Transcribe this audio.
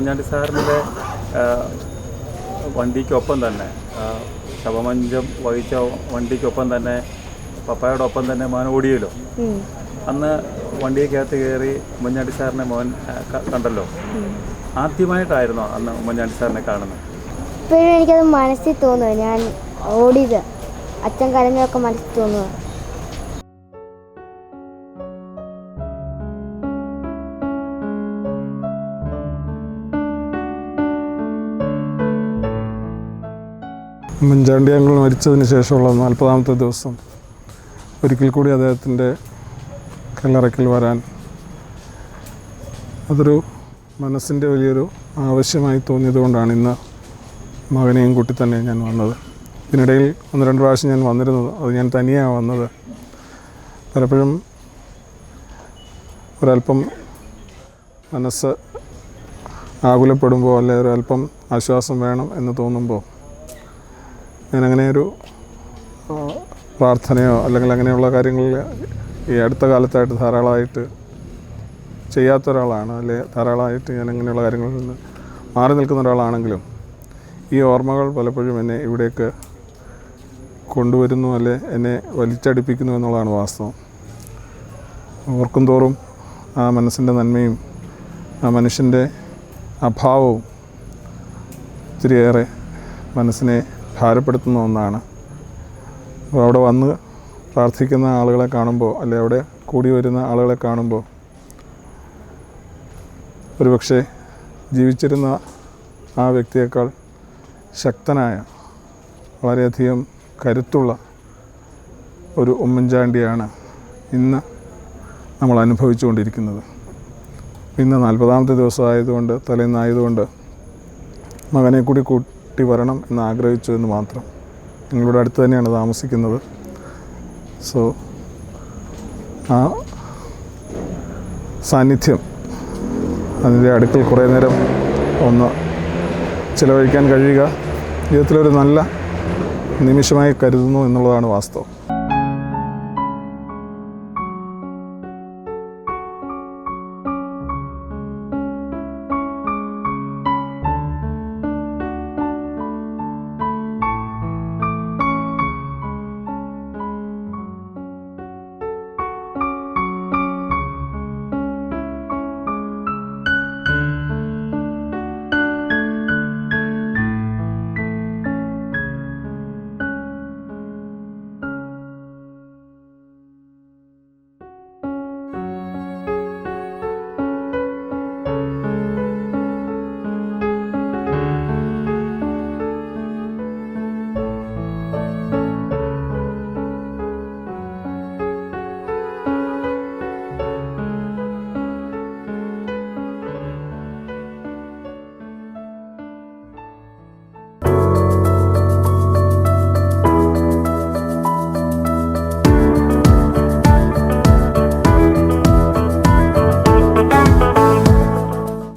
ഉമ്മൻചാണ്ടി സാറിന്റെ വണ്ടിക്കൊപ്പം തന്നെ ശവമഞ്ചം വഹിച്ച വണ്ടിക്കൊപ്പം തന്നെ പപ്പായുടെ ഒപ്പം തന്നെ മോൻ ഓടിയല്ലോ. അന്ന് വണ്ടിക്കകത്ത് കയറി ഉമ്മൻചാണ്ടി സാറിനെ മോൻ കണ്ടല്ലോ. ആദ്യമായിട്ടായിരുന്നോ അന്ന് ഉമ്മൻചാണ്ടി സാറിനെ കാണുന്നത്. ഇപ്പോഴും എനിക്കത് മനസ്സിൽ തോന്നുക ഞാൻ ഓടിയത്. അച്ഛൻ കരഞ്ഞൊക്കെ മനസ്സിൽ തോന്നുക ഉമ്മൻചാണ്ടി അങ്കിൾ മരിച്ചതിന് ശേഷമുള്ള നാൽപ്പതാമത്തെ ദിവസം ഒരിക്കൽ കൂടി അദ്ദേഹത്തിന്റെ കല്ലറയ്ക്കൽ വരാൻ അതൊരു മനസ്സിന്റെ വലിയൊരു ആവശ്യമായി തോന്നിയതുകൊണ്ടാണ് ഇന്ന് മകനെയും കൂട്ടി തന്നെ ഞാൻ വന്നത്. ഇതിനിടയിൽ ഒന്ന് രണ്ട് പ്രാവശ്യം ഞാൻ വന്നിരുന്നത് അത് ഞാൻ തനിയാണ് വന്നത്. പലപ്പോഴും ഒരല്പം മനസ്സ് ആകുലപ്പെടുമ്പോൾ അല്ലെ ഒരല്പം ആശ്വാസം വേണം എന്ന് തോന്നുമ്പോൾ അങ്ങനെ ഒരു പ്രാർത്ഥനയോ അല്ലെങ്കിൽ അങ്ങനെയുള്ള കാര്യങ്ങളിൽ ഈ അടുത്ത കാലത്തായിട്ട് ധാരാളമായിട്ട് ചെയ്യാത്ത ഒരാളാണ് അല്ലെ ധാരാളമായിട്ട് ഞാൻ അങ്ങനെയുള്ള കാര്യങ്ങളിൽ നിന്ന് മാറി നിൽക്കുന്ന ഒരാളാണെങ്കിലും ഈ ഓർമ്മകൾ പലപ്പോഴും എന്നെ ഇവിടേക്ക് കൊണ്ടുവരുന്നു അല്ലെ എന്നെ വലിച്ചടിപ്പിക്കുന്നു എന്നുള്ളതാണ് വാസ്തവം. ഓർക്കും തോറും ആ മനസ്സിന്റെ നന്മയും ആ മനുഷ്യന്റെ അഭാവവും ഒത്തിരിയേറെ മനസ്സിനെ ഭാരപ്പെടുത്തുന്ന ഒന്നാണ്. അപ്പോൾ അവിടെ വന്ന് പ്രാർത്ഥിക്കുന്ന ആളുകളെ കാണുമ്പോൾ അല്ലെ അവിടെ കൂടി വരുന്ന ആളുകളെ കാണുമ്പോൾ ഒരുപക്ഷെ ജീവിച്ചിരുന്ന ആ വ്യക്തിയേക്കാൾ ശക്തനായ വളരെയധികം കരുത്തുള്ള ഒരു ഉമ്മൻചാണ്ടിയാണ് ഇന്ന് നമ്മൾ അനുഭവിച്ചുകൊണ്ടിരിക്കുന്നത് ഇന്ന് നാൽപ്പതാമത്തെ ദിവസമായതുകൊണ്ട് തലേന്നായതുകൊണ്ട് മകനെ കൂടി കൂട്ടി വരണം എന്ന് ആഗ്രഹിച്ചു എന്ന് മാത്രം. ഞങ്ങളുടെ അടുത്ത് തന്നെയാണ് താമസിക്കുന്നത്. സോ ആ സാന്നിധ്യം അതിന്റെ അടുക്കൽ കുറേ നേരം ഒന്ന് ചിലവഴിക്കാൻ കഴിയുക. ജീവിതത്തിലൊരു നല്ല നിമിഷമായി കരുതുന്നു എന്നുള്ളതാണ് വാസ്തവം.